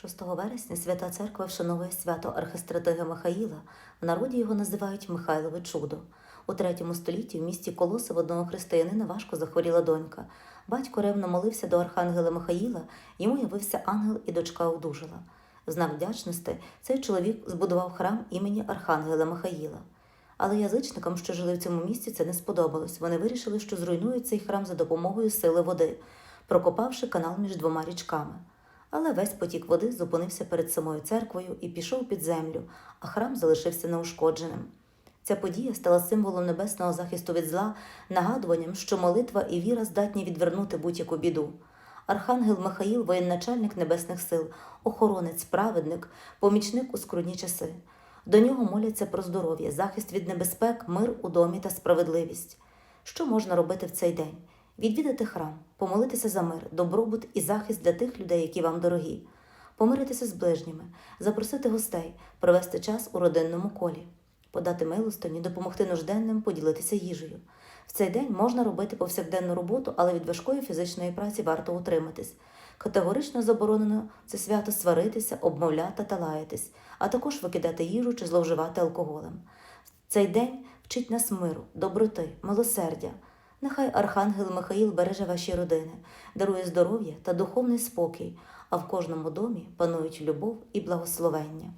6 вересня Свята Церква вшановує свято архистратига Михаїла, в народі його називають Михайлове чудо. У третьому столітті в місті Колоси в одного християнина важко захворіла донька. Батько ревно молився до архангела Михаїла, йому явився ангел і дочка одужала. В знак вдячності цей чоловік збудував храм імені Архангела Михаїла. Але язичникам, що жили в цьому місті, це не сподобалось. Вони вирішили, що зруйнують цей храм за допомогою сили води, прокопавши канал між двома річками. Але весь потік води зупинився перед самою церквою і пішов під землю, а храм залишився неушкодженим. Ця подія стала символом небесного захисту від зла, нагадуванням, що молитва і віра здатні відвернути будь-яку біду. Архангел Михаїл, воєначальник небесних сил, охоронець, праведник, помічник у скрудні часи. До нього моляться про здоров'я, захист від небезпек, мир у домі та справедливість. Що можна робити в цей день? Відвідати храм, помолитися за мир, добробут і захист для тих людей, які вам дорогі, помиритися з ближніми, запросити гостей, провести час у родинному колі, подати милостині, допомогти нужденним, поділитися їжею. В цей день можна робити повсякденну роботу, але від важкої фізичної праці варто утриматись. Категорично заборонено це свято сваритися, обмовляти та лаятись, а також викидати їжу чи зловживати алкоголем. Цей день вчить нас миру, доброти, милосердя. Нехай Архангел Михаїл береже ваші родини, дарує здоров'я та духовний спокій, а в кожному домі панують любов і благословення.